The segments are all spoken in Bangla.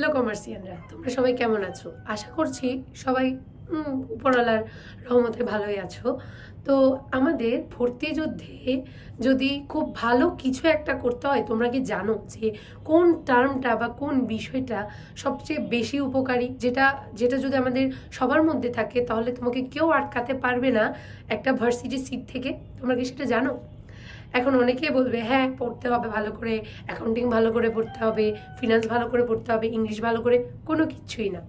হ্যালো কমার্সিয়ানরা তোমরা সবাই কেমন আছো? আশা করছি সবাই উপরওয়ালার রহমতে ভালোই আছো। তো আমাদের ভর্তি যুদ্ধে যদি খুব ভালো কিছু একটা করতে হয়, তোমরা কি জানো যে কোন টার্মটা বা কোন বিষয়টা সবচেয়ে বেশি উপকারী? যেটা যেটা যদি আমাদের সবার মধ্যে থাকে, তাহলে তোমাকে কেউ আটকাতে পারবে না একটা ভার্সিটি সিট থেকে। তোমরা কি সেটা জানো? এখন অনেকেই বলবে হ্যাঁ পড়তে হবে ভালো করে অ্যাকাউন্টিং ভালো করে পড়তে হবে ফিনান্স ভালো করে পড়তে হবে ইংলিশ ভালো করে, কোনো কিছুই না।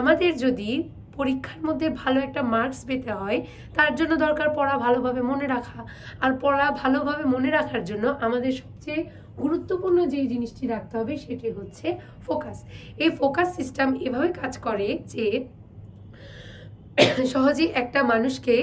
আমাদের যদি পরীক্ষার মধ্যে ভালো একটা মার্কস পেতে হয়, তার জন্য দরকার পড়া ভালোভাবে মনে রাখা। আর পড়া ভালোভাবে মনে রাখার জন্য আমাদের সবচেয়ে গুরুত্বপূর্ণ যে জিনিসটি রাখতে হবে, সেটি হচ্ছে ফোকাস এই ফোকাস সিস্টেম এভাবে কাজ করে যে সহজেই একটা মানুষকে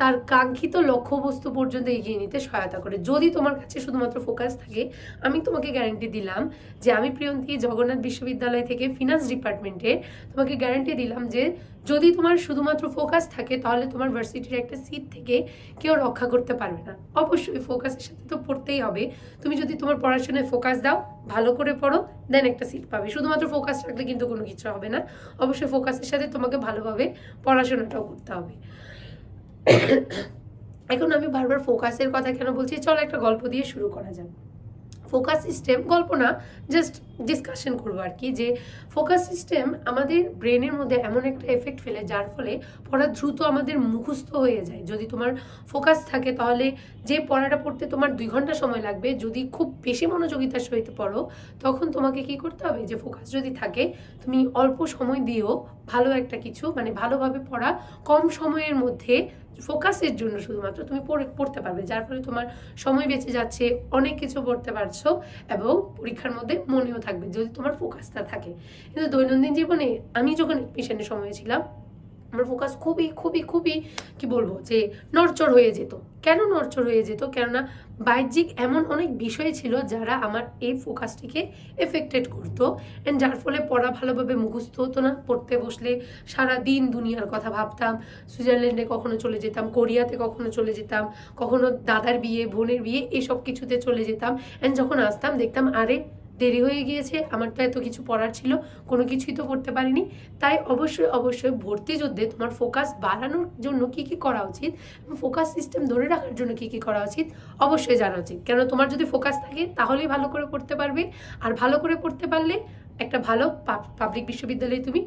তার কাঙ্ক্ষিত লক্ষ্যবস্তু পর্যন্ত এগিয়ে নিতে সহায়তা করে। যদি তোমার কাছে শুধুমাত্র ফোকাস থাকে, আমি তোমাকে গ্যারান্টি দিলাম যে আমি প্রিয়ন্তী জগন্নাথ বিশ্ববিদ্যালয় থেকে ফিনান্স ডিপার্টমেন্টে তোমাকে গ্যারান্টি দিলাম যে যদি তোমার শুধুমাত্র ফোকাস থাকে, তাহলে তোমার ভার্সিটির একটা সিট থেকে কেউ রক্ষা করতে পারবে না। অবশ্যই ফোকাসের সাথে তো পড়তেই হবে। তুমি যদি তোমার পড়াশোনায় ফোকাস দাও, ভালো করে পড়ো দেন একটা সিট পাবে। শুধুমাত্র ফোকাস রাখলে কিন্তু কোনো কিছু হবে না। অবশ্যই ফোকাসের সাথে তোমাকে ভালোভাবে পড়াশোনাটাও করতে হবে। এখন আমি বারবার ফোকাসের কথা কেন বলছি? চলো একটা গল্প দিয়ে শুরু করা যাক। ফোকাস সিস্টেম গল্প না জাস্ট ডিসকাশন করব আর কি, যে ফোকাস সিস্টেম আমাদের ব্রেনের মধ্যে এমন একটা এফেক্ট ফেলে যার ফলে পড়া দ্রুত আমাদের মুখস্থ হয়ে যায়। যদি তোমার ফোকাস থাকে তাহলে যে পড়াটা পড়তে তোমার দুই ঘণ্টা সময় লাগবে, যদি খুব বেশি মনোযোগিতার সহিত পড়ো, তখন তোমাকে কি করতে হবে? যে ফোকাস যদি থাকে, তুমি অল্প সময় দিয়েও ভালো একটা কিছু মানে ভালোভাবে পড়া কম সময়ের মধ্যে ফোকাসের জন্য শুধুমাত্র তুমি পড়ে, পড়তে পারবে, যার ফলে তোমার সময় বেঁচে যাচ্ছে, অনেক কিছু পড়তে পারছ এবং পরীক্ষার মধ্যে মনেও থাকবে, যদি তোমার ফোকাসটা থাকে। কিন্তু দৈনন্দিন জীবনে আমি যখন পেশেন্টের সময় ছিলাম, আমার ফোকাস খুবই খুবই খুবই, কি বলব, যে নড়চড় হয়ে যেত। কেন নড়চড় হয়ে যেত? কেননা বাহ্যিক এমন অনেক বিষয় ছিল যারা আমার এই ফোকাসটিকে এফেক্টেড করতো। অ্যান্ড যার ফলে পড়া ভালোভাবে মুখস্থ হতো না। পড়তে বসলে সারা দিন দুনিয়ার কথা ভাবতাম। সুইজারল্যান্ডে কখনো চলে যেতাম, কোরিয়াতে কখনো চলে যেতাম, কখনো দাদার বিয়ে, বোনের বিয়ে, এসব কিছুতে চলে যেতাম। অ্যান্ড যখন আসতাম, দেখতাম, আরে দেরি হয়ে গিয়েছে, আমার তো এত কিছু পড়ার ছিল, কোনো কিছুই তো করতে পারিনি। তাই অবশ্যই অবশ্যই ভর্তি যুদ্ধে তোমার ফোকাস বাড়ানোর জন্য কি কি করা উচিত ফোকাস সিস্টেম ধরে রাখার জন্য কি কি করা উচিত অবশ্যই জানা উচিত। কেন তোমার যদি ফোকাস থাকে, তাহলেই ভালো করে পড়তে পারবে। আর ভালো করে পড়তে পারলে একটা ভালো পাবলিক বিশ্ববিদ্যালয়ে তুমি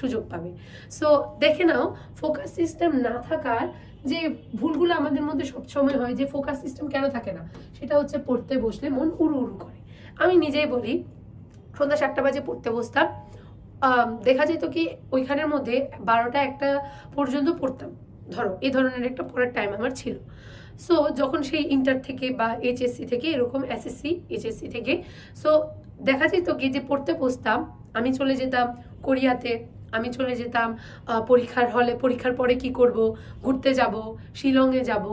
সুযোগ পাবে। সো দেখে নাও ফোকাস সিস্টেম না থাকার যে ভুলগুলো আমাদের মধ্যে সবসময় হয়, যে ফোকাস সিস্টেম কেন থাকে না, সেটা হচ্ছে পড়তে বসলে মন উড়ু উড়ু করে। আমি নিজেই বলি, সন্ধ্যা সাতটা বাজে পড়তে বসতাম। দেখা যেত কি ওইখানের মধ্যে বারোটা একটা পর্যন্ত পড়তাম। ধরো এই ধরনের একটা পড়ার টাইম আমার ছিল। সো যখন সেই ইন্টার থেকে বা এইচএসসি থেকে, এরকম এসএসসি এইচএসসি থেকে সো দেখা যেত কি যে পড়তে বসতাম, আমি চলে যেতাম কোরিয়াতে আমি চলে যেতাম পরীক্ষার হলে, পরীক্ষার পরে কি করব? ঘুরতে যাব, শিলংয়ে যাব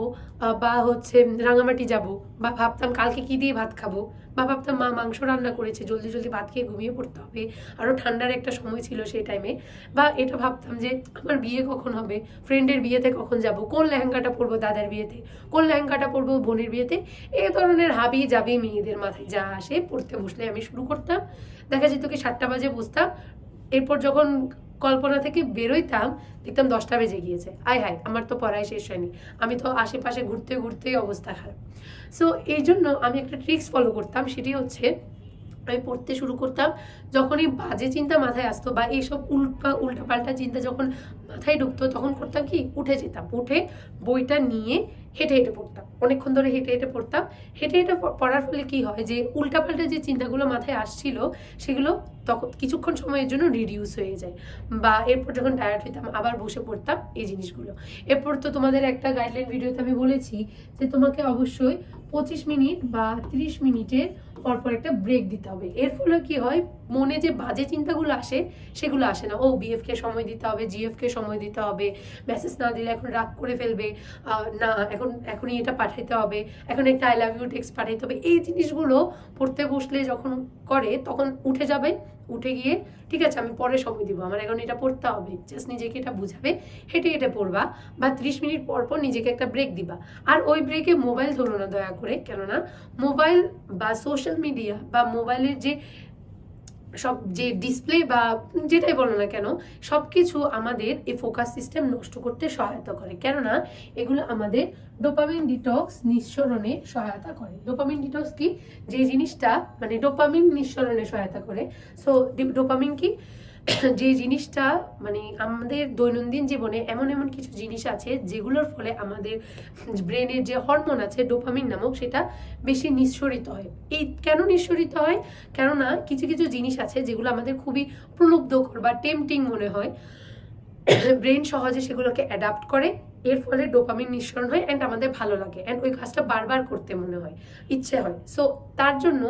বা হচ্ছে রাঙামাটি যাব, বা ভাবতাম কালকে কি দিয়ে ভাত খাব? বা ভাবতাম মা মাংস রান্না করেছে, জলদি জলদি ভাত খেয়ে ঘুমিয়ে পড়তে হবে। আরও ঠান্ডার একটা সময় ছিল সেই টাইমে বা এটা ভাবতাম যে আমার বিয়ে কখন হবে? ফ্রেন্ডের বিয়েতে কখন যাব? কোন লেহেঙ্গাটা পরবো দাদার বিয়েতে? কোন লেহেঙ্গাটা পরবো বোনের বিয়েতে? এই ধরনের হাবি যাবি মেয়েদের মাথায় যা আসে, পড়তে বসলে আমি শুরু করতাম। দেখা যেত কি সাতটা বাজে বসতাম। এরপর যখন কল্পনা থেকে বেরোইতাম, দেখতাম দশটা বেজে গিয়েছে। আয় হায়, আমার তো পড়াই শেষ হয়নি। আমি তো আশেপাশে ঘুরতে ঘুরতেই অবস্থা খারাপ। সো এই জন্য আমি একটা ট্রিক্স ফলো করতাম, সেটি হচ্ছে আমি পড়তে শুরু করতাম, যখনই বাজে চিন্তা মাথায় আসতো বা এইসব উল্টা উল্টাপাল্টা চিন্তা যখন মাথায় ঢুকতো, তখন করতাম কি, উঠে যেতাম। উঠে বইটা নিয়ে হেঁটে হেঁটে পড়তাম। অনেকক্ষণ ধরে হেঁটে হেঁটে পড়তাম। হেঁটে হেঁটে পড়ার ফলে কি হয় যে, উল্টাপাল্টা যে চিন্তাগুলো মাথায় আসছিল, সেগুলো তখন কিছুক্ষণ সময়ের জন্য রিডিউস হয়ে যায়। বা এরপর যখন টায়ার্ড হইতাম, আবার বসে পড়তাম এই জিনিসগুলো। এরপর তো তোমাদের একটা গাইডলাইন ভিডিওতে আমি বলেছি যে, তোমাকে অবশ্যই পঁচিশ মিনিট বা তিরিশ মিনিটের পরপর একটা ব্রেক দিতে হবে। এর ফলে কি হয়? মনে যে বাজে চিন্তাগুলো আসে, সেগুলো আসে না। ও বিএফ কে সময় দিতে হবে জিএফ কে সময় দিতে হবে মেসেজ না দিলে এখন রাগ করে ফেলবে না, এখন, এখনই এটা পাঠাইতে হবে, এখন একটা আই লাভ ইউ টেক্সট পাঠাইতে হবে। এই জিনিসগুলো পড়তে বসলে যখন করে, তখন উঠে যাবে উঠে গিয়ে, ঠিক আছে, আমি পরে সময় দিব, আমার এখন এটা পড়তে হবে জাস্ট নিজেকে এটা বুঝাবে, হেঁটে হেঁটে পড়বা বা ত্রিশ মিনিট পর পর নিজেকে একটা ব্রেক দিবা। আর ওই ব্রেকে মোবাইল ধরো না দয়া করে, কেননা মোবাইল বা সোশ্যাল মিডিয়া বা মোবাইলের যে সব, যে ডিসপ্লে বা যেটাই বলো না কেন সব কিছু আমাদের এই ফোকাস সিস্টেম নষ্ট করতে সহায়তা করে। কেননা এগুলো আমাদের ডোপামিন ডিটক্স নিঃসরণে সহায়তা করে। ডোপামিন ডিটক্স কি? যে জিনিসটা মানে ডোপামিন নিঃসরণে সহায়তা করে। সো ডোপামিন কি? যে জিনিসটা মানে আমাদের দৈনন্দিন জীবনে এমন এমন কিছু জিনিস আছে, যেগুলোর ফলে আমাদের ব্রেনের যে হরমোন আছে, ডোপামিন নামক, সেটা বেশি নিঃসরিত হয়। এই কেন নিঃসরিত হয়? কেননা কিছু কিছু জিনিস আছে, যেগুলো আমাদের খুবই প্রলুব্ধকর বা টেম্পটিং মনে হয়। ব্রেন সহজে সেগুলোকে অ্যাডাপ্ট করে। এর ফলে ডোপামিন নিঃসরণ হয় অ্যান্ড আমাদের ভালো লাগে অ্যান্ড ওই কাজটা বারবার করতে মনে হয়, ইচ্ছে হয়। সো তার জন্য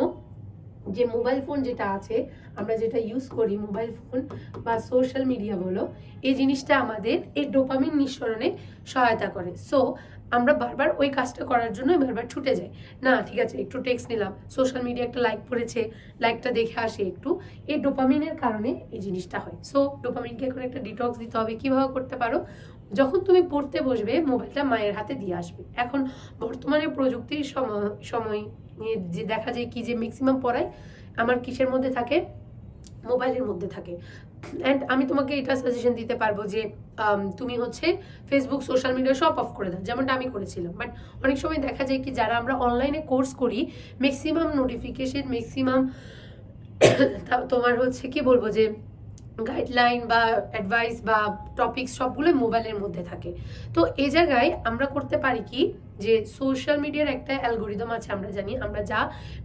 যে মোবাইল ফোন যেটা আছে, আমরা যেটা ইউজ করি মোবাইল ফোন বা সোশ্যাল মিডিয়া বলো, এই জিনিসটা আমাদের এই ডোপামিন নিঃসরণে সহায়তা করে। সো আমরা বারবার ওই কাজটা করার জন্য বারবার ছুটে যাই। না, ঠিক আছে, একটু টেক্সট নিলাম সোশ্যাল মিডিয়া একটা লাইক পড়েছে লাইকটা দেখে আসে একটু, এই ডোপামিনের কারণে এই জিনিসটা হয়। সো ডোপামিনকে এখন একটা ডিটক্স দিতে হবে, কীভাবে করতে পারো? যখন তুমি পড়তে বসবে, মোবাইলটা মায়ের হাতে দিয়ে আসবে। এখন বর্তমানে প্রযুক্তির সময় যে দেখা যায় কি যে ম্যাক্সিমাম পড়ায় আমার কিসের মধ্যে থাকে? মোবাইলের মধ্যে থাকে। অ্যান্ড আমি তোমাকে এটা সাজেশন দিতে পারব যে তুমি হচ্ছে ফেসবুক সোশ্যাল মিডিয়া সব অফ করে দাও, যেমনটা আমি করেছিলাম। বাট অনেক সময় দেখা যায় কি, যারা আমরা অনলাইনে কোর্স করি ম্যাক্সিমাম নোটিফিকেশন ম্যাক্সিমাম তোমার হচ্ছে কি বলব যে গাইডলাইন বা অ্যাডভাইস বা টপিকস সবগুলো মোবাইলের মধ্যে থাকে। তো এই জায়গায় আমরা করতে পারি কি যে সোশ্যাল মিডিয়ার একটা অ্যালগোরিদম আছে আমরা জানি, আমরা যা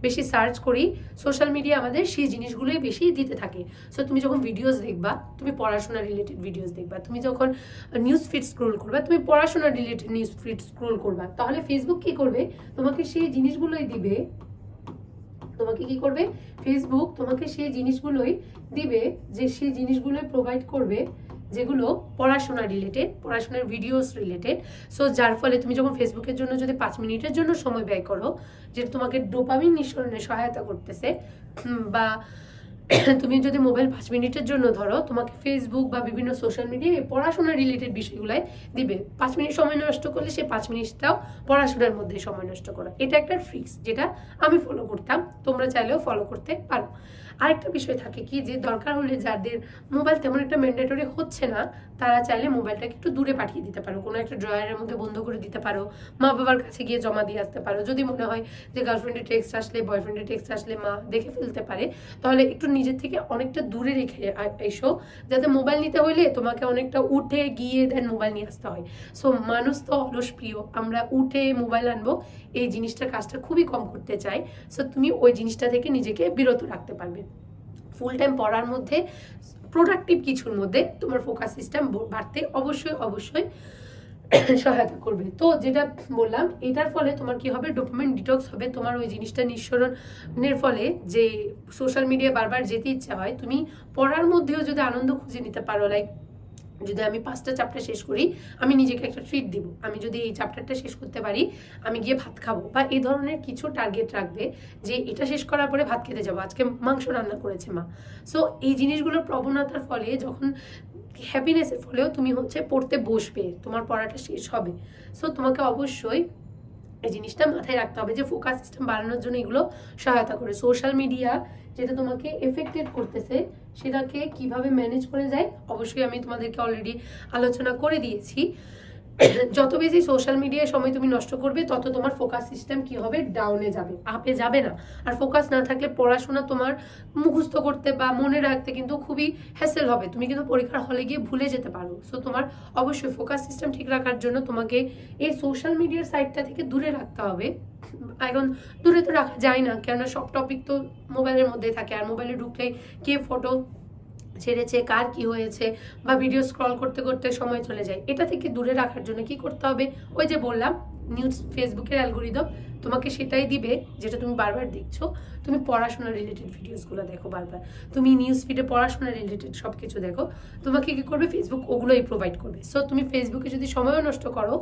বেশি সার্চ করি সোশ্যাল মিডিয়া আমাদের সেই জিনিসগুলোই বেশি দিতে থাকে। সো তুমি যখন ভিডিওস দেখবা, তুমি পড়াশোনা রিলেটেড ভিডিওস দেখবা, তুমি যখন নিউজ ফিড স্ক্রোল করবা, তুমি পড়াশোনা রিলেটেড নিউজ ফিড স্ক্রোল করবা, তাহলে ফেসবুক কি করবে? তোমাকে সেই জিনিসগুলোই দিবে তোমাকে কি করবে? ফেসবুক তোমাকে সেই জিনিসগুলোই দিবে যে সেই জিনিসগুলোই প্রোভাইড করবে, যেগুলো পড়াশোনা রিলেটেড পড়াশোনার ভিডিওস রিলেটেড সো যার ফলে তুমি যখন ফেসবুকের জন্য যদি পাঁচ মিনিটের জন্য সময় ব্যয় করো, যেটা তোমাকে ডোপামিন নিঃসরণে সহায়তা করতেছে বা তুমি যদি মোবাইল পাঁচ মিনিটের জন্য ধরো, তোমাকে ফেসবুক বা বিভিন্ন সোশ্যাল মিডিয়ায় পড়াশোনা রিলেটেড বিষয়গুলাই দিবে। পাঁচ মিনিট সময় নষ্ট করলে সে পাঁচ মিনিটটাও পড়াশোনার মধ্যে সময় নষ্ট করা। এটা একটা ফিক্স যেটা আমি ফলো করতাম। তোমরা চাইলেও ফলো করতে পারো। আরেকটা বিষয় থাকে কি, যে দরকার হলে যাদের মোবাইল তেমন একটা ম্যান্ডেটরি হচ্ছে না তারা চাইলে মোবাইলটাকে একটু দূরে পাঠিয়ে দিতে পারো। কোনো একটা ড্রয়ারের মধ্যে বন্ধ করে দিতে পারো। মা বাবার কাছে গিয়ে জমা দিয়ে আসতে পারো। যদি মনে হয় যে গার্লফ্রেন্ডের টেক্সট আসলে বয়ফ্রেন্ডের টেক্সট আসলে মা দেখে ফেলতে পারে, তাহলে একটু নিজের থেকে অনেকটা দূরে রেখে এসো। যাতে মোবাইল নিতে হইলে তোমাকে অনেকটা উঠে গিয়ে দেন মোবাইল নিয়ে আসতে হয়। সো মানুষ তো অলস প্রিয়। আমরা উঠে মোবাইল আনব। এই জিনিসটার কাজটা খুবই কম করতে চাই। সো তুমি ওই জিনিসটা থেকে নিজেকে বিরত রাখতে পারবে। ফুল টাইম পড়ার মধ্যে প্রোডাক্টিভ কিছুর মধ্যে তোমার ফোকাস সিস্টেম বাড়তে অবশ্যই অবশ্যই সহায়তা করবে। তো যেটা বললাম, এটার ফলে তোমার কি হবে? ডকুমেন্ট ডিটক্স হবে। তোমার ওই জিনিসটা নিঃসরণের ফলে যে সোশ্যাল মিডিয়া বারবার যেতে ইচ্ছা হয়, তুমি পড়ার মধ্যেও যদি আনন্দ খুঁজে নিতে পারো লাইক যদি আমি পাঁচটা চ্যাপ্টার শেষ করি, আমি নিজেকে একটা ট্রিট দিব। আমি যদি এই চ্যাপ্টারটা শেষ করতে পারি, আমি গিয়ে ভাত খাব। বা এই ধরনের কিছু টার্গেট রাখবে যে এটা শেষ করার পরে ভাত খেতে যাব। আজকে মাংস রান্না করেছে মা। সো এই জিনিসগুলোর প্রবণতার ফলে, যখন হ্যাপিনেসের ফলেও তুমি হচ্ছে পড়তে বসবে, তোমার পড়াটা শেষ হবে। সো তোমাকে অবশ্যই এই জিনিসটা মাথায় রাখতে হবে যে ফোকাস সিস্টেম বাড়ানোর জন্য এগুলো সহায়তা করে। সোশ্যাল মিডিয়া যেটা তোমাকে এফেক্টেড করতেছে, সেটাকে কীভাবে ম্যানেজ করে যায়, অবশ্যই আমি তোমাদেরকে অলরেডি আলোচনা করে দিয়েছি। যত বেশি সোশ্যাল মিডিয়ায় সময় তুমি নষ্ট করবে, তত তোমার ফোকাস সিস্টেম কি হবে? ডাউনে যাবে আপে যাবে না। আর ফোকাস না থাকলে পড়াশোনা তোমার মুখস্থ করতে বা মনে রাখতে কিন্তু খুবই হ্যাসেল হবে। তুমি কিন্তু পরীক্ষার হলে গিয়ে ভুলে যেতে পারো। সো তোমার অবশ্যই ফোকাস সিস্টেম ঠিক রাখার জন্য তোমাকে এই সোশ্যাল মিডিয়ার সাইটটা থেকে দূরে রাখতে হবে। এখন দূরে তো রাখা যায় না, কেননা সব টপিক তো মোবাইলের মধ্যে থাকে। আর মোবাইলে ঢুকলেই কে ফটো ছেড়েছে, কার কি হয়েছে বা ভিডিও স্ক্রল করতে করতে সময় চলে যায়। এটা থেকে দূরে রাখার জন্য কি করতে হবে? ওই যে বললাম নিউজ ফেসবুকের অ্যালগোরিদম তোমাকে সেটাই দিবে, যেটা তুমি বারবার দেখছ। তুমি পড়াশোনা রিলেটেড ভিডিওসগুলো দেখো বারবার। তুমি নিউজ ফিডে পড়াশোনা রিলেটেড সব কিছু দেখো। তোমাকে কি করবে? ফেসবুক ওগুলোই প্রোভাইড করবে। সো তুমি ফেসবুকে যদি সময়ও নষ্ট করো,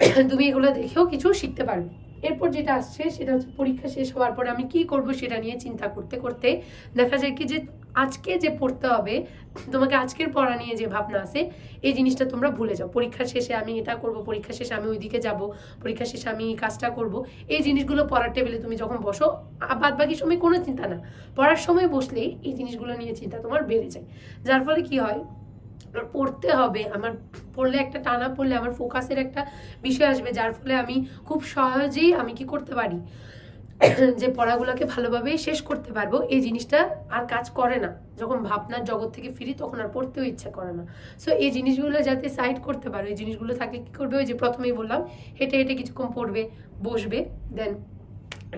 তুমি এগুলো দেখেও কিছু শিখতে পারবে। এরপর যেটা আসছে, সেটা হচ্ছে পরীক্ষা শেষ হওয়ার পরে আমি কি করব সেটা নিয়ে চিন্তা করতে করতে দেখা যায় কি যে আজকে যে পড়তে হবে, তোমাকে আজকের পড়া নিয়ে যে ভাবনা আছে, এই জিনিসটা তোমরা ভুলে যাও। পরীক্ষার শেষে আমি এটা করব পরীক্ষার শেষে আমি ওইদিকে যাব পরীক্ষার শেষে আমি এই কাজটা করব। এই জিনিসগুলো পড়ার টেবিলে তুমি যখন বসো বাদ বাকি সময় কোনো চিন্তা না। পড়ার সময় বসলেই এই জিনিসগুলো নিয়ে চিন্তা তোমার বেড়ে যায়। যার ফলে কি হয় পড়তে হবে, আমার পড়লে একটা টানা পড়লে আমার ফোকাসের একটা বিষয় আসবে, যার ফলে আমি খুব সহজেই আমি কি করতে পারি? যে পড়াগুলোকে ভালোভাবেই শেষ করতে পারব, এই জিনিসটা আর কাজ করে না। যখন ভাবনার জগৎ থেকে ফিরি, তখন আর পড়তেও ইচ্ছা করে না। সো এই জিনিসগুলো যাতে সাইড করতে পারো, এই জিনিসগুলো থাকলে কী করবে? ওই যে প্রথমেই বললাম, হেঁটে হেঁটে কিছুক্ষণ পড়বে, বসবে দেন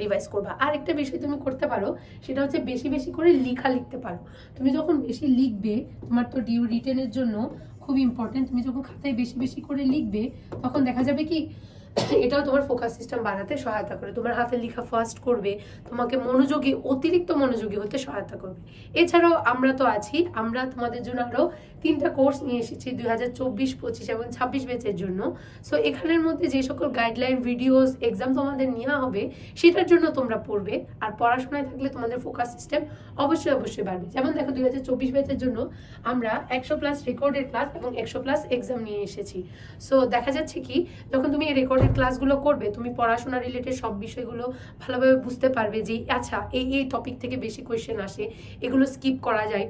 রিভাইজ করবা। আর একটা বিষয় তুমি করতে পারো, সেটা হচ্ছে বেশি বেশি করে লেখা লিখতে পারো। তুমি যখন বেশি লিখবে, তোমার তো ডিউ রিটেনের জন্য খুব ইম্পর্টেন্ট তুমি যখন খাতায় বেশি বেশি করে লিখবে, তখন দেখা যাবে কি এটাও তোমার ফোকাস সিস্টেম বাড়াতে সহায়তা করে। তোমার হাতে লেখা ফাস্ট করবে, তোমাকে মনোযোগী, অতিরিক্ত মনোযোগী হতে সহায়তা করবে। এছাড়াও আমরা তো আছি, আমরা তোমাদের জন্য আরও তিনটা কোর্স নিয়ে এসেছি দুই হাজার চব্বিশ, পঁচিশ এবং ছাব্বিশ ব্যাচের জন্য। সো এখানের মধ্যে যে সকল গাইডলাইন ভিডিওস এক্সাম তোমাদের নেওয়া হবে, সেটার জন্য তোমরা পড়বে। আর পড়াশোনায় থাকলে তোমাদের ফোকাস সিস্টেম অবশ্যই অবশ্যই বাড়বে। যেমন দেখো, দুই হাজার চব্বিশ ব্যাচের জন্য আমরা একশো প্লাস রেকর্ডেড ক্লাস এবং একশো প্লাস এক্সাম নিয়ে এসেছি। সো দেখা যাচ্ছে কি, যখন তুমি এই রেকর্ডেড ক্লাসগুলো করবে, তুমি পড়াশোনা রিলেটেড সব বিষয়গুলো ভালোভাবে বুঝতে পারবে যে আচ্ছা এই এই টপিক থেকে বেশি কোয়েশ্চেন আসে, এগুলো স্কিপ করা যায়।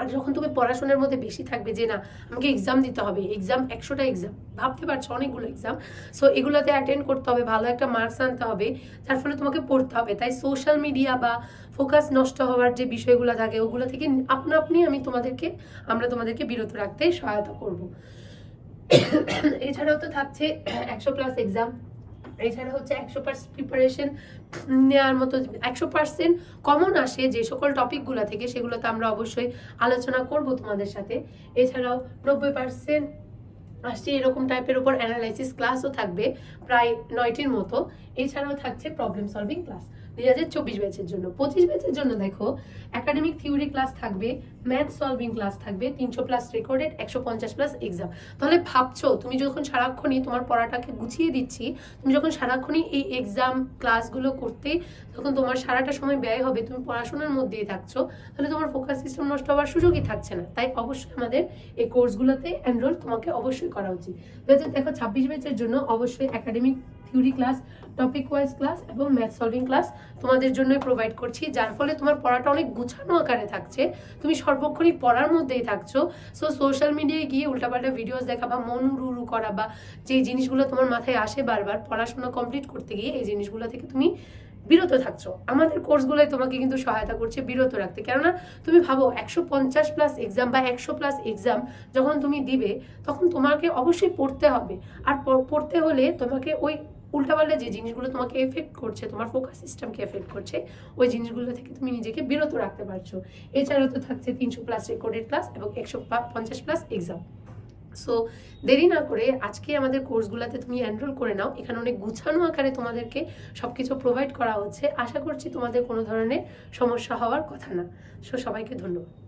আর যখন তুমি পড়াশোনার মধ্যে বেশি থাকবে যে, না, আমাকে এক্সাম দিতে হবে এক্সাম একশোটা এক্সাম ভাবতে পারছ অনেকগুলো এক্সাম সো এগুলোতে অ্যাটেন্ড করতে হবে, ভালো একটা মার্কস আনতে হবে, যার ফলে তোমাকে পড়তে হবে। তাই সোশ্যাল মিডিয়া বা ফোকাস নষ্ট হওয়ার যে বিষয়গুলো থাকে, ওগুলো থেকে আপনা আপনি আমি তোমাদেরকে, আমরা তোমাদেরকে বিরত রাখতে সহায়তা করব। এছাড়াও তো থাকছে একশো প্লাস এক্সাম এছাড়া হচ্ছে একশো পার্সেন্ট প্রিপারেশন নেওয়ার মতো একশো পার্সেন্ট কমন আসে যে সকল টপিকগুলো থেকে, সেগুলোতে আমরা অবশ্যই আলোচনা করব তোমাদের সাথে। এছাড়াও নব্বই পার্সেন্ট আসছে এরকম টাইপের উপর অ্যানালাইসিস ক্লাসও থাকবে, প্রায় নয়টির মতো। এছাড়াও থাকছে প্রবলেম সলভিং ক্লাস দুই হাজার চব্বিশ ব্যাচের জন্য। পঁচিশ ব্যাচের জন্য দেখো একাডেমিক থিওরি ক্লাস থাকবে ম্যাথ সলভিং ক্লাস থাকবে, তিনশো প্লাস রেকর্ডেড একশো পঞ্চাশ প্লাস এক্সাম তাহলে ভাবছ, তুমি যখন সারাক্ষণই তোমার পড়াটাকে গুছিয়ে দিচ্ছি, তুমি যখন সারাক্ষণই এই এক্সাম ক্লাসগুলো করতে, যখন তোমার সারাটা সময় ব্যয় হবে, তুমি পড়াশোনার মধ্যেই থাকছো, তাহলে তোমার ফোকাস সিস্টেম নষ্ট হওয়ার সুযোগই থাকছে না। তাই অবশ্যই আমাদের এই কোর্সগুলোতে এনরোল তোমাকে অবশ্যই করা উচিত। দেখো, ছাব্বিশ ব্যাচের জন্য অবশ্যই academic theory class topic wise class এবং ম্যাথ সলভিং ক্লাস তোমাদের জন্যই প্রোভাইড করছি, যার ফলে তোমার পড়াটা অনেক গুছানো আকারে থাকছে। তুমি সর্বক্ষণই পড়ার মধ্যেই থাকছো। সো সোশ্যাল মিডিয়ায় গিয়ে উল্টাপাল্টা ভিডিওস দেখা বা মন উড়ু করা বা যে জিনিসগুলো তোমার মাথায় আসে বারবার, পড়াশোনা কমপ্লিট করতে গিয়ে এই জিনিসগুলো থেকে তুমি বিরত থাকছো। আমাদের কোর্সগুলোই তোমাকে কিন্তু সহায়তা করছে বিরত রাখতে। কেননা তুমি ভাবো একশো পঞ্চাশ প্লাস এক্সাম বা একশো প্লাস এক্সাম যখন তুমি দিবে, তখন তোমাকে অবশ্যই পড়তে হবে। আর পড়তে হলে তোমাকে ওই উল্টাপাল্টা যে জিনিসগুলো তোমাকে এফেক্ট করছে, তোমার ফোকাস সিস্টেমকে এফেক্ট করছে, ওই জিনিসগুলো থেকে তুমি নিজেকে বিরত রাখতে পারছ। এছাড়াও তো থাকছে তিনশো প্লাস রেকর্ডেড ক্লাস এবং একশো পঞ্চাশ প্লাস এক্সাম সো দেরি না করে আজকে আমাদের কোর্সগুলোতে তুমি এনরোল করে নাও। এখানে অনেক গুছানো আকারে তোমাদেরকে সব কিছু প্রোভাইড করা হচ্ছে। আশা করছি তোমাদের কোনো ধরনের সমস্যা হওয়ার কথা না। সো সবাইকে ধন্যবাদ।